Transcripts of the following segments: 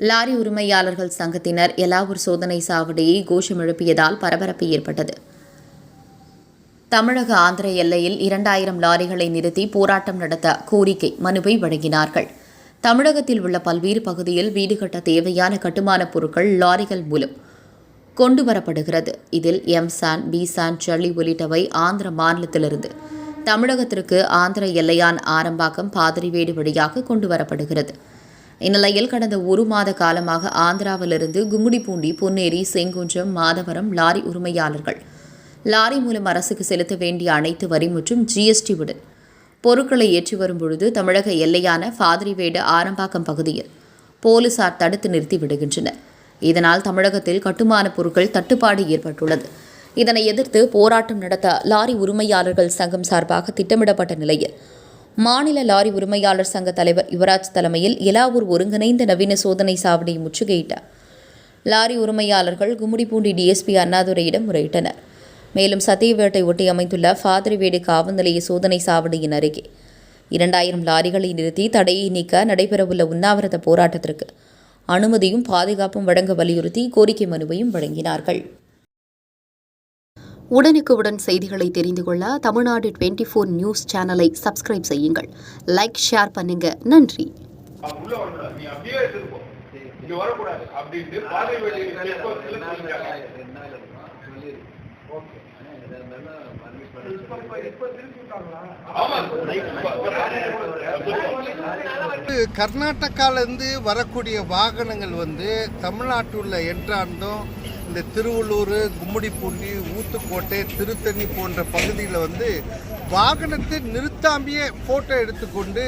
Lorry உரிமையாளர்கள் சங்கத்தினர் எலாவூர் சோதனை சாவடியை கோஷம் எழுப்பியதால் பரபரப்பு ஏற்பட்டது. தமிழக ஆந்திர எல்லையில் இரண்டாயிரம் லாரிகளை நிறுத்தி போராட்டம் நடத்த கோரிக்கை மனுவை வழங்கினார்கள். தமிழகத்தில் உள்ள பல்வேறு பகுதியில் வீடு கட்ட தேவையான கட்டுமானப் பொருட்கள் லாரிகள் மூலம் கொண்டு வரப்படுகிறது. இதில் எம்சான் பிசான் சளி ஜல்லி உள்ளிட்டவை ஆந்திர மாநிலத்திலிருந்து தமிழகத்திற்கு ஆந்திர எல்லையான் ஆரம்பாக்கம் பாதிரிவேடு வழியாக கொண்டு வரப்படுகிறது. இந்நிலையில் கடந்த ஒரு மாத காலமாக ஆந்திராவிலிருந்து கும்முடிப்பூண்டி பொன்னேரி செங்குன்றம் மாதவரம் லாரி உரிமையாளர்கள். லாரி மூலம் அரசுக்கு செலுத்த வேண்டிய அனைத்து வரி மற்றும் ஜிஎஸ்டியுடன் பொருட்களை ஏற்றி வரும் பொழுது தமிழக எல்லையான ஃபாதிரிவேடு ஆரம்பாக்கம் பகுதியில் போலீசார் தடுத்து நிறுத்தி விடுகின்றனர். இதனால் தமிழகத்தில் கட்டுமான பொருட்கள் தட்டுப்பாடு ஏற்பட்டுள்ளது. இதனை எதிர்த்து போராட்டம் நடத்த லாரி உரிமையாளர்கள் சங்கம் சார்பாக திட்டமிடப்பட்ட நிலையில் மாநில லாரி உரிமையாளர் சங்க தலைவர் யுவராஜ் தலைமையில் எலாவூர் ஒருங்கிணைந்த நவீன சோதனை சாவடியை முற்றுகையிட்டார். லாரி உரிமையாளர்கள் கும்முடிப்பூண்டி டிஎஸ்பி அண்ணாதுரையிடம் முறையிட்டனர். மேலும் சத்தியவேட்டை ஒட்டி அமைந்துள்ள ஃபாதிரிவேடு காவல் நிலைய சோதனை சாவடியின் அருகே இரண்டாயிரம் லாரிகளை நிறுத்தி தடையை நீக்க நடைபெறவுள்ள உண்ணாவிரத போராட்டத்திற்கு அனுமதியும் பாதுகாப்பும் வழங்க வலியுறுத்தி கோரிக்கை மனுவையும் வழங்கினார்கள். உடனுக்குடன் செய்திகளை தெரிந்து கொள்ள தமிழ்நாடு டுவெண்ட்டி ஃபோர் நியூஸ் சேனலை சப்ஸ்கிரைப் செய்யுங்கள். லைக் ஷேர் பண்ணுங்க. நன்றி. அவன் கர்நாடகாலேருந்து வரக்கூடிய வாகனங்கள் வந்து தமிழ்நாட்டுள்ள என்றாண்டும் இந்த திருவள்ளூர் கும்மிடிப்பூண்டி ஊத்துக்கோட்டை திருத்தணி போன்ற பகுதியில் வந்து வாகனத்தை நிறுத்தாமையே ஃபோட்டோ எடுத்துக்கொண்டு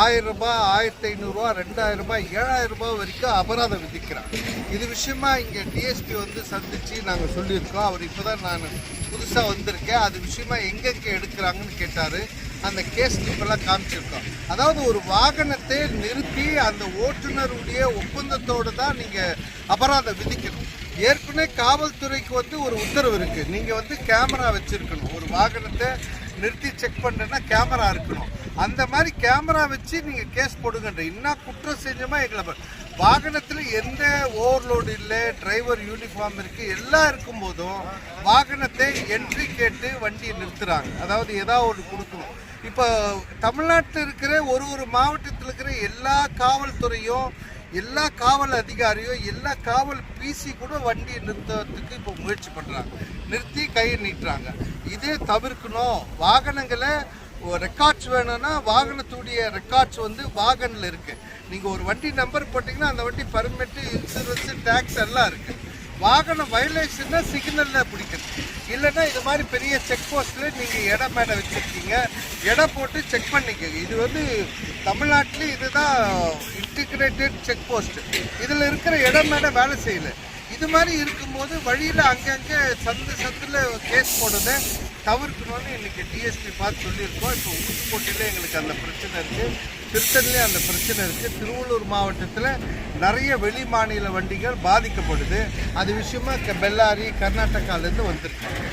ஆயிரம் ரூபாய் ஆயிரத்தி ஐநூறுரூவா ரெண்டாயிரம் ரூபாய் ஏழாயிரம் ரூபாய் வரைக்கும் அபராதம் விதிக்கிறான் இது விஷயமா இங்கே டிஎஸ்பி வந்து சந்தித்து நாங்கள் சொல்லியிருக்கோம். அவர் இப்போ தான் நான் புதுசாக வந்திருக்கேன். அது விஷயமா எங்கெங்கே எடுக்கிறாங்கன்னு கேட்டார். அந்த கேஸ் இப்பெல்லாம் காமிச்சிருக்கோம். அதாவது ஒரு வாகனத்தை நிறுத்தி அந்த ஓட்டுநருடைய ஒப்பந்தத்தோடு தான் நீங்கள் அபராதம் விதிக்கணும். ஏற்கனவே காவல்துறைக்கு வந்து ஒரு உத்தரவு இருக்குது நீங்கள் வந்து கேமரா வச்சுருக்கணும். ஒரு வாகனத்தை நிறுத்தி செக் பண்ணுறேன்னா கேமரா இருக்கணும். அந்த மாதிரி கேமரா வச்சு நீங்கள் கேஸ் போடுங்கன்ற. என்ன குற்றம் செஞ்சோமா எங்களை வாகனத்தில் எந்த ஓவர்லோடு இல்லை டிரைவர் யூனிஃபார்ம் இருக்குது எல்லாம் இருக்கும்போதும் வாகனத்தை என்ட்ரி கேட்டு வண்டியை நிறுத்துகிறாங்க அதாவது ஏதாவது ஒன்று கொடுக்கணும். இப்போ தமிழ்நாட்டில் இருக்கிற ஒரு ஒரு மாவட்டத்தில் இருக்கிற எல்லா காவல்துறையும் எல்லா காவல் அதிகாரியும் எல்லா காவல் பிசி கூட வண்டியை நிறுத்துறதுக்கு இப்போ முயற்சி பண்ணுறாங்க நிறுத்தி கையை நீட்டுறாங்க. இதே தவிர்க்கணும். வாகனங்களை ரெக்கார்ட்ஸ் வேணும்னா வாகனத்துடைய ரெக்கார்ட்ஸ் வந்து வாகனில் இருக்குது நீங்கள் ஒரு வண்டி நம்பர் போட்டிங்கன்னா அந்த வண்டி பர்மிட்டு இன்சூரன்ஸு டேக்ஸ் எல்லாம் இருக்குது வாகன வயலேஷன்னா சிக்னலில் பிடிக்கிறது இல்லைன்னா இது மாதிரி பெரிய செக் போஸ்ட்டில் நீங்கள் இடம் மேடை வச்சுருக்கீங்க. இடம் போட்டு செக் பண்ணிக்கோங்க. இது வந்து தமிழ்நாட்டில் இதுதான் இன்டிகிரேட்டட் செக் போஸ்ட்டு இதில் இருக்கிற இடம் மேடை வேலை செய்யலை. இது மாதிரி இருக்கும்போது வழியில் அங்கங்கே சந்து சந்தில் கேஸ் போடுறதை தவிர்க்கணும்னு இன்றைக்கி டிஎஸ்பி பார்த்து சொல்லியிருக்கோம். இப்போ ஊத்துக்கோட்டையில் எங்களுக்கு அந்த பிரச்சனை இருக்குது திருத்தணிலே அந்த பிரச்சனை இருக்குது திருவள்ளூர் மாவட்டத்தில் நிறைய வெளி மாநில வண்டிகள் பாதிக்கப்படுது அது விஷயமா க- பெல்லாரி கர்நாடகாலேருந்து வந்திருக்கு.